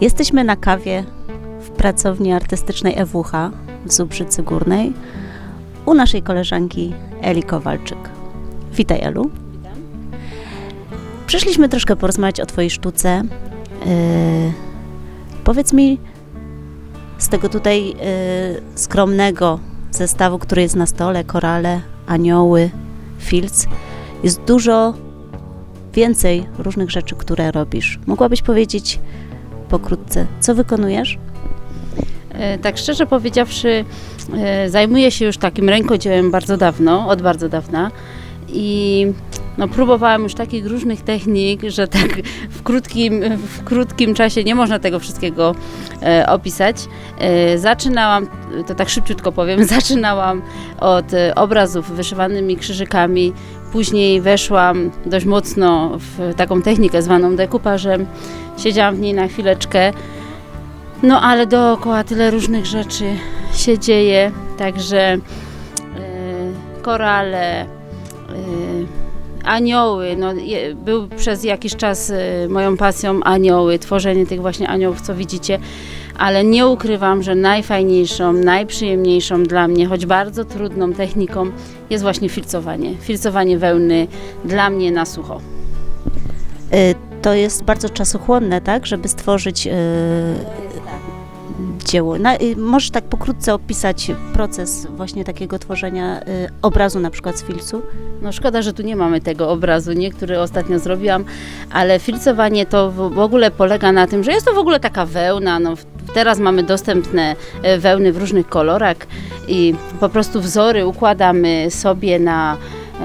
Jesteśmy na kawie w pracowni artystycznej EWH w Zubrzycy Górnej u naszej koleżanki Eli Kowalczyk. Witaj Elu. Przyszliśmy troszkę porozmawiać o Twojej sztuce. Yy, powiedz mi, z tego tutaj yy, skromnego zestawu, który jest na stole, korale, anioły, filc, jest dużo więcej różnych rzeczy, które robisz. Mogłabyś powiedzieć pokrótce, co wykonujesz? E, Tak szczerze powiedziawszy, e, zajmuję się już takim rękodziełem bardzo dawno, od bardzo dawna i no, próbowałam już takich różnych technik, że tak w krótkim, w krótkim czasie nie można tego wszystkiego e, opisać. E, zaczynałam, to tak szybciutko powiem, zaczynałam od e, obrazów wyszywanymi krzyżykami, później weszłam dość mocno w taką technikę zwaną dekupażem, siedziałam w niej na chwileczkę, no ale dookoła tyle różnych rzeczy się dzieje, także e, korale, e, anioły, no, je, był przez jakiś czas e, moją pasją anioły, tworzenie tych właśnie aniołów, co widzicie, ale nie ukrywam, że najfajniejszą, najprzyjemniejszą dla mnie, choć bardzo trudną techniką jest właśnie filcowanie. Filcowanie wełny dla mnie na sucho. Y, To jest bardzo czasochłonne, tak, żeby stworzyć y, dzieło. Na, y, możesz tak pokrótce opisać proces właśnie takiego tworzenia y, obrazu na przykład z filcu? No szkoda, że tu nie mamy tego obrazu, nie, który ostatnio zrobiłam, ale filcowanie to w ogóle polega na tym, że jest to w ogóle taka wełna. No, teraz mamy dostępne e, wełny w różnych kolorach i po prostu wzory układamy sobie na,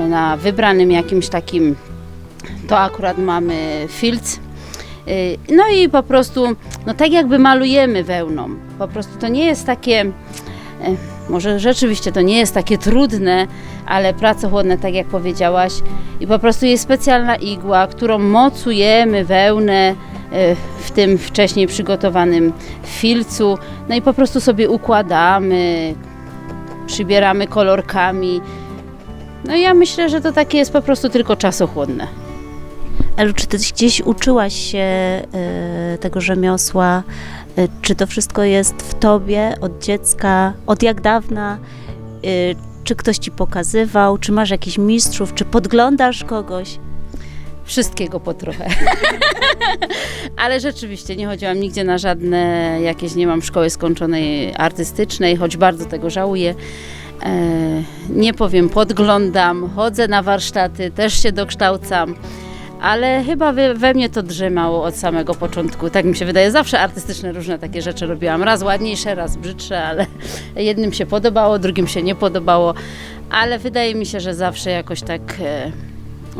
na wybranym jakimś takim, to akurat mamy filc. Y, No i po prostu, no tak jakby malujemy wełną. Po prostu to nie jest takie, e, może rzeczywiście to nie jest takie trudne, ale pracochłonne, tak jak powiedziałaś. I po prostu jest specjalna igła, którą mocujemy wełnę w tym wcześniej przygotowanym filcu. No i po prostu sobie układamy, przybieramy kolorkami. No ja myślę, że to takie jest po prostu tylko czasochłonne. Elu, czy ty gdzieś uczyłaś się y, tego rzemiosła? Y, Czy to wszystko jest w tobie od dziecka? Od jak dawna? Y, Czy ktoś ci pokazywał? Czy masz jakichś mistrzów? Czy podglądasz kogoś? Wszystkiego po trochę. Ale rzeczywiście nie chodziłam nigdzie na żadne jakieś, nie mam szkoły skończonej artystycznej, choć bardzo tego żałuję. E, nie powiem, podglądam, chodzę na warsztaty, też się dokształcam. Ale chyba we, we mnie to drzemało od samego początku. Tak mi się wydaje. Zawsze artystyczne różne takie rzeczy robiłam. Raz ładniejsze, raz brzydsze, ale jednym się podobało, drugim się nie podobało. Ale wydaje mi się, że zawsze jakoś tak e,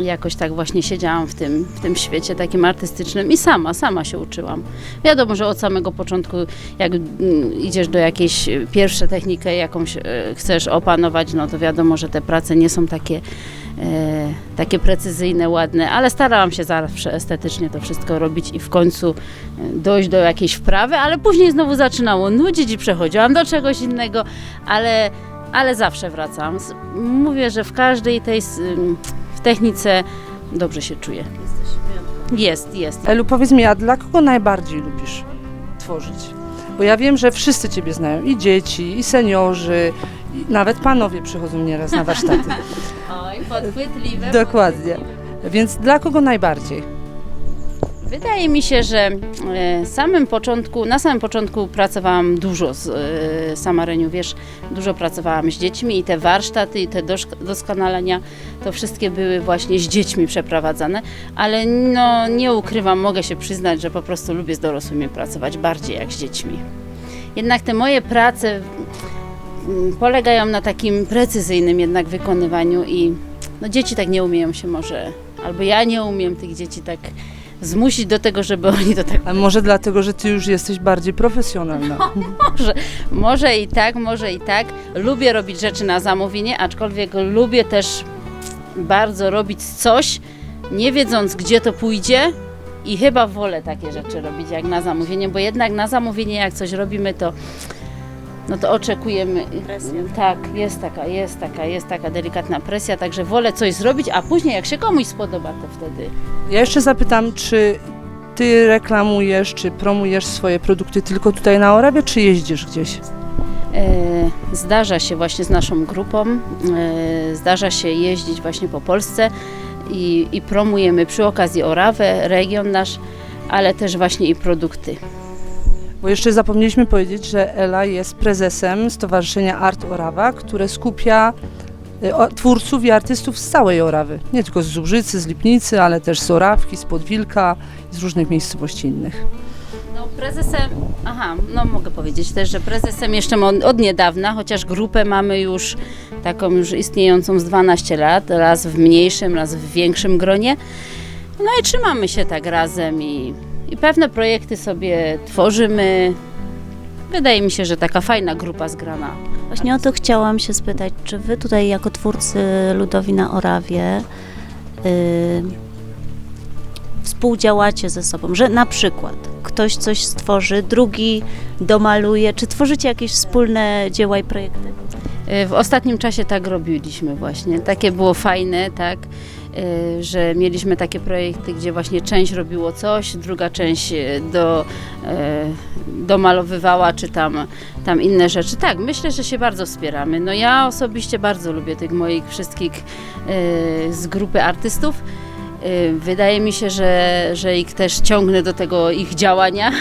jakoś tak właśnie siedziałam w tym, w tym świecie takim artystycznym i sama, sama się uczyłam. Wiadomo, że od samego początku, jak mm, idziesz do jakiejś e, pierwszą technikę, jakąś e, chcesz opanować, no to wiadomo, że te prace nie są takie, e, takie precyzyjne, ładne, ale starałam się zawsze estetycznie to wszystko robić i w końcu dojść do jakiejś wprawy, ale później znowu zaczynało nudzić i przechodziłam do czegoś innego, ale, ale zawsze wracam. Mówię, że w każdej tej w technice dobrze się czuję. Jest, jest. Elu, powiedz mi, a dla kogo najbardziej lubisz tworzyć? Bo ja wiem, że wszyscy Ciebie znają, i dzieci, i seniorzy, i nawet panowie przychodzą nieraz na warsztaty. Oj, podchwytliwe. Dokładnie. Więc dla kogo najbardziej? Wydaje mi się, że e, samym początku, na samym początku pracowałam dużo z e, Samareniu, wiesz, dużo pracowałam z dziećmi i te warsztaty i te doskonalenia, to wszystkie były właśnie z dziećmi przeprowadzane, ale no nie ukrywam, mogę się przyznać, że po prostu lubię z dorosłymi pracować bardziej jak z dziećmi. Jednak te moje prace polegają na takim precyzyjnym jednak wykonywaniu i no dzieci tak nie umieją się może, albo ja nie umiem tych dzieci tak zmusić do tego, żeby oni to tak A może dlatego, że Ty już jesteś bardziej profesjonalna? może. Może i tak, może i tak. Lubię robić rzeczy na zamówienie, aczkolwiek lubię też bardzo robić coś, nie wiedząc gdzie to pójdzie. I chyba wolę takie rzeczy robić jak na zamówienie, bo jednak na zamówienie jak coś robimy, to no to oczekujemy. Presja. Tak, jest taka, jest taka, jest taka delikatna presja, także wolę coś zrobić, a później jak się komuś spodoba, to wtedy Ja jeszcze zapytam, czy ty reklamujesz, czy promujesz swoje produkty tylko tutaj na Orawie, czy jeździsz gdzieś? E, Zdarza się właśnie z naszą grupą, e, zdarza się jeździć właśnie po Polsce i, i promujemy przy okazji Orawę, region nasz, ale też właśnie i produkty. Bo jeszcze zapomnieliśmy powiedzieć, że Ela jest prezesem Stowarzyszenia Art Orawa, które skupia y, twórców i artystów z całej Orawy. Nie tylko z Zubrzycy, z Lipnicy, ale też z Orawki, z Podwilka z różnych miejscowości innych. No prezesem, aha, no mogę powiedzieć też, że prezesem jeszcze od niedawna, chociaż grupę mamy już taką już istniejącą z 12 lat, raz w mniejszym, raz w większym gronie. No i trzymamy się tak razem i, i pewne projekty sobie tworzymy. Wydaje mi się, że taka fajna grupa zgrana. Właśnie o to chciałam się spytać, czy wy tutaj jako twórcy ludowi na Orawie y, współdziałacie ze sobą, że na przykład ktoś coś stworzy, drugi domaluje, czy tworzycie jakieś wspólne dzieła i projekty? Y, W ostatnim czasie tak robiliśmy właśnie. Takie było fajne, tak, że mieliśmy takie projekty, gdzie właśnie część robiło coś, druga część y, do, y, domalowywała, czy tam, tam inne rzeczy. Tak, myślę, że się bardzo wspieramy. No ja osobiście bardzo lubię tych moich wszystkich y, z grupy artystów. Y, Wydaje mi się, że, że ich też ciągnę do tego ich działania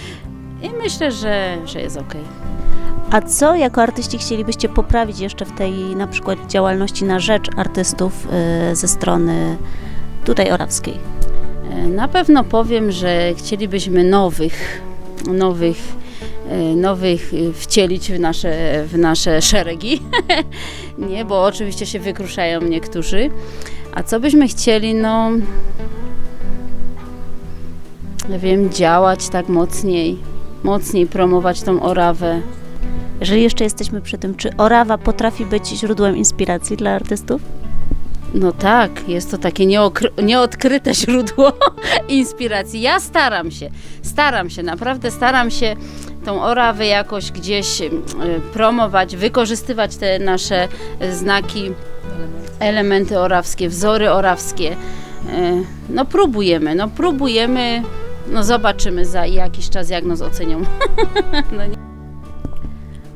i myślę, że, że jest okej. A co jako artyści chcielibyście poprawić jeszcze w tej na przykład działalności na rzecz artystów y, ze strony tutaj orawskiej? E, Na pewno powiem, że chcielibyśmy nowych, nowych, e, nowych wcielić w nasze, w nasze szeregi. Nie, bo oczywiście się wykruszają niektórzy. A co byśmy chcieli, no wiem, działać tak mocniej, mocniej promować tą Orawę. Jeżeli jeszcze jesteśmy przy tym, czy Orawa potrafi być źródłem inspiracji dla artystów? No tak, jest to takie nieodkryte źródło inspiracji. Ja staram się, staram się, naprawdę staram się tą Orawę jakoś gdzieś y, promować, wykorzystywać te nasze y, znaki, elementy orawskie, wzory orawskie. Y, No próbujemy, no próbujemy, no zobaczymy za jakiś czas, jak nas ocenią. No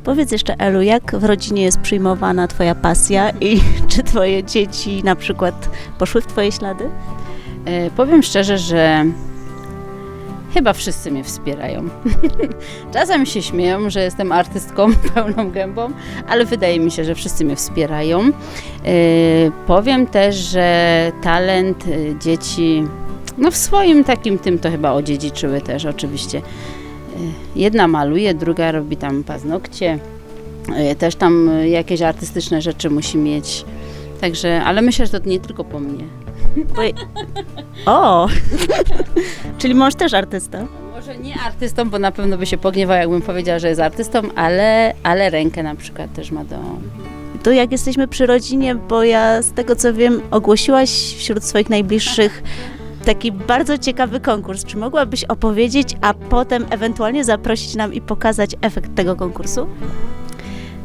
Powiedz jeszcze, Elu, jak w rodzinie jest przyjmowana Twoja pasja i czy Twoje dzieci na przykład poszły w Twoje ślady? E, Powiem szczerze, że chyba wszyscy mnie wspierają. Czasem się śmieją, że jestem artystką pełną gębą, ale wydaje mi się, że wszyscy mnie wspierają. E, Powiem też, że talent e, dzieci, no w swoim takim tym to chyba odziedziczyły też oczywiście. E, Jedna maluje, druga robi tam paznokcie, e, też tam e, jakieś artystyczne rzeczy musi mieć. Także, ale myślę, że to nie tylko po mnie. O! Czyli mąż też artysta? Może nie artystą, bo na pewno by się pogniewał, jakbym powiedziała, że jest artystą, ale, ale rękę na przykład też ma do... To jak jesteśmy przy rodzinie, bo ja z tego co wiem, ogłosiłaś wśród swoich najbliższych taki bardzo ciekawy konkurs. Czy mogłabyś opowiedzieć, a potem ewentualnie zaprosić nam i pokazać efekt tego konkursu?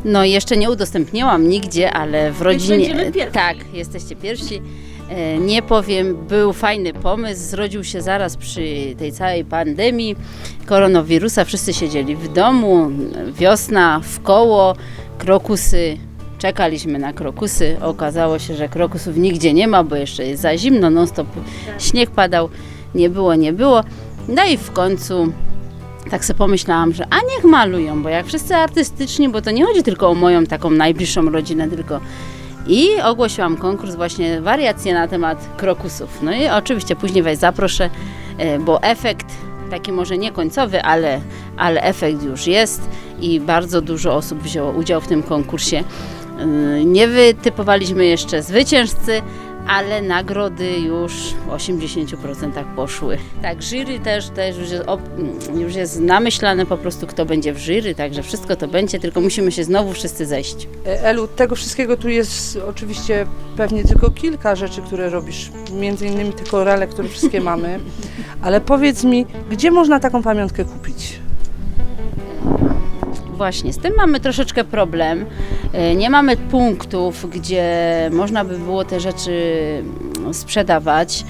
No jeszcze nie udostępniłam nigdzie, ale w rodzinie... pierwsi. Tak, jesteście pierwsi. E, Nie powiem, był fajny pomysł, zrodził się zaraz przy tej całej pandemii koronawirusa. Wszyscy siedzieli w domu, wiosna, w koło, krokusy. Czekaliśmy na krokusy. Okazało się, że krokusów nigdzie nie ma, bo jeszcze jest za zimno, non stop śnieg padał. Nie było, nie było. No i w końcu tak sobie pomyślałam, że a niech malują, bo jak wszyscy artystyczni, bo to nie chodzi tylko o moją taką najbliższą rodzinę, tylko i ogłosiłam konkurs właśnie wariacje na temat krokusów. No i oczywiście później Was zaproszę, e, bo efekt taki może nie końcowy, ale, ale efekt już jest i bardzo dużo osób wzięło udział w tym konkursie. E, Nie wytypowaliśmy jeszcze zwycięzcy, ale nagrody już w 80% poszły. Tak, jury też, też już, jest już jest namyślane po prostu, kto będzie w jury, także wszystko to będzie, tylko musimy się znowu wszyscy zejść. E, Elu, tego wszystkiego tu jest oczywiście pewnie tylko kilka rzeczy, które robisz, między innymi te korale, które wszystkie mamy, ale powiedz mi, gdzie można taką pamiątkę kupić? Właśnie, z tym mamy troszeczkę problem. E, Nie mamy punktów, gdzie można by było te rzeczy mm, sprzedawać.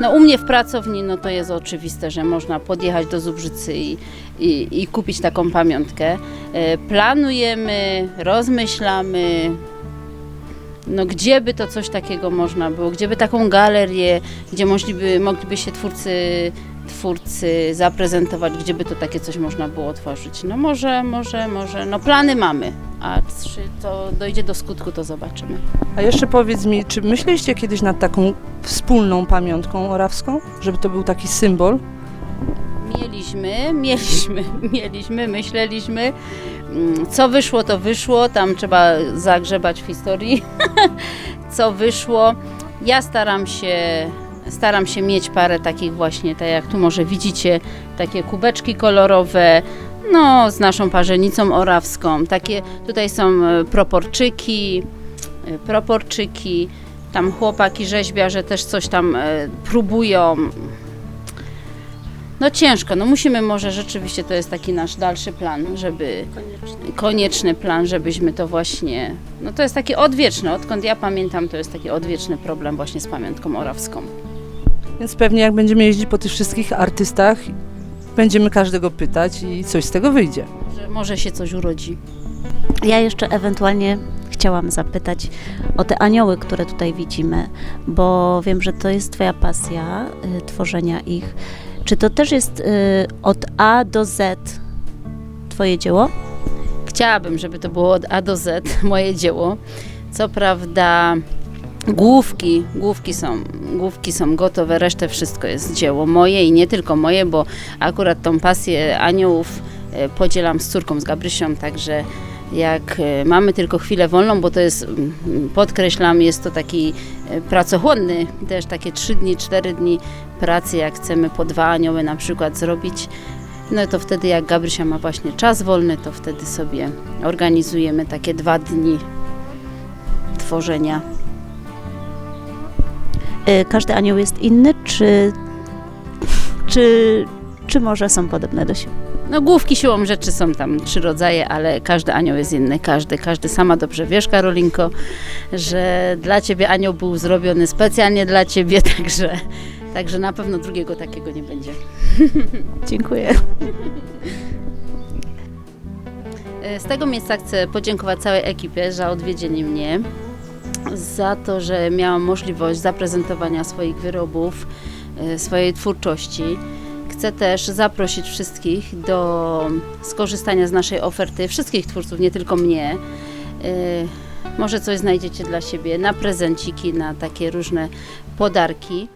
No u mnie w pracowni no to jest oczywiste, że można podjechać do Zubrzycy i, i, i kupić taką pamiątkę. E, Planujemy, rozmyślamy, no gdzie by to coś takiego można było, gdzie by taką galerię, gdzie mogliby się twórcy, twórcy zaprezentować, gdzie by to takie coś można było otworzyć. No może, może, może, no plany mamy, a czy to dojdzie do skutku, to zobaczymy. A jeszcze powiedz mi, czy myśleliście kiedyś nad taką wspólną pamiątką orawską? Żeby to był taki symbol? Mieliśmy, mieliśmy, mieliśmy, myśleliśmy. Mm, Co wyszło, to wyszło. Tam trzeba zagrzebać w historii. Co wyszło. Ja staram się, staram się mieć parę takich właśnie, tak jak tu może widzicie, takie kubeczki kolorowe. No, z naszą parzenicą orawską. Takie tutaj są e, proporczyki, e, proporczyki. Tam chłopaki rzeźbiarze też coś tam e, próbują. No ciężko, no musimy może rzeczywiście, to jest taki nasz dalszy plan, żeby, konieczny plan, żebyśmy to właśnie, no to jest taki odwieczny, odkąd ja pamiętam, to jest taki odwieczny problem właśnie z pamiątką orawską. Więc pewnie jak będziemy jeździć po tych wszystkich artystach, będziemy każdego pytać i coś z tego wyjdzie. Że może się coś urodzi. Ja jeszcze ewentualnie chciałam zapytać o te anioły, które tutaj widzimy, bo wiem, że to jest Twoja pasja y, tworzenia ich. Czy to też jest y, od A do Z Twoje dzieło? Chciałabym, żeby to było od A do Z moje dzieło. Co prawda główki, główki są, główki są gotowe, resztę wszystko jest dzieło moje i nie tylko moje, bo akurat tą pasję aniołów e, podzielam z córką, z Gabrysią, także jak e, mamy tylko chwilę wolną, bo to jest, mm, podkreślam, jest to taki e, pracochłonny, też takie 3 dni, 4 dni pracy, jak chcemy po dwa anioły na przykład zrobić, no to wtedy jak Gabrysia ma właśnie czas wolny, to wtedy sobie organizujemy takie dwa dni tworzenia. Y, Każdy anioł jest inny, czy, czy, czy może są podobne do siebie? No główki siłą rzeczy są tam trzy rodzaje, ale każdy anioł jest inny, każdy, każdy sama dobrze wiesz Karolinko, że dla ciebie anioł był zrobiony specjalnie dla ciebie, także, także na pewno drugiego takiego nie będzie. Dziękuję. E, Z tego miejsca chcę podziękować całej ekipie za odwiedzienie mnie, za to, że miałam możliwość zaprezentowania swoich wyrobów, e, swojej twórczości. Chcę też zaprosić wszystkich do skorzystania z naszej oferty, wszystkich twórców, nie tylko mnie. E, Może coś znajdziecie dla siebie na prezenciki, na takie różne podarki.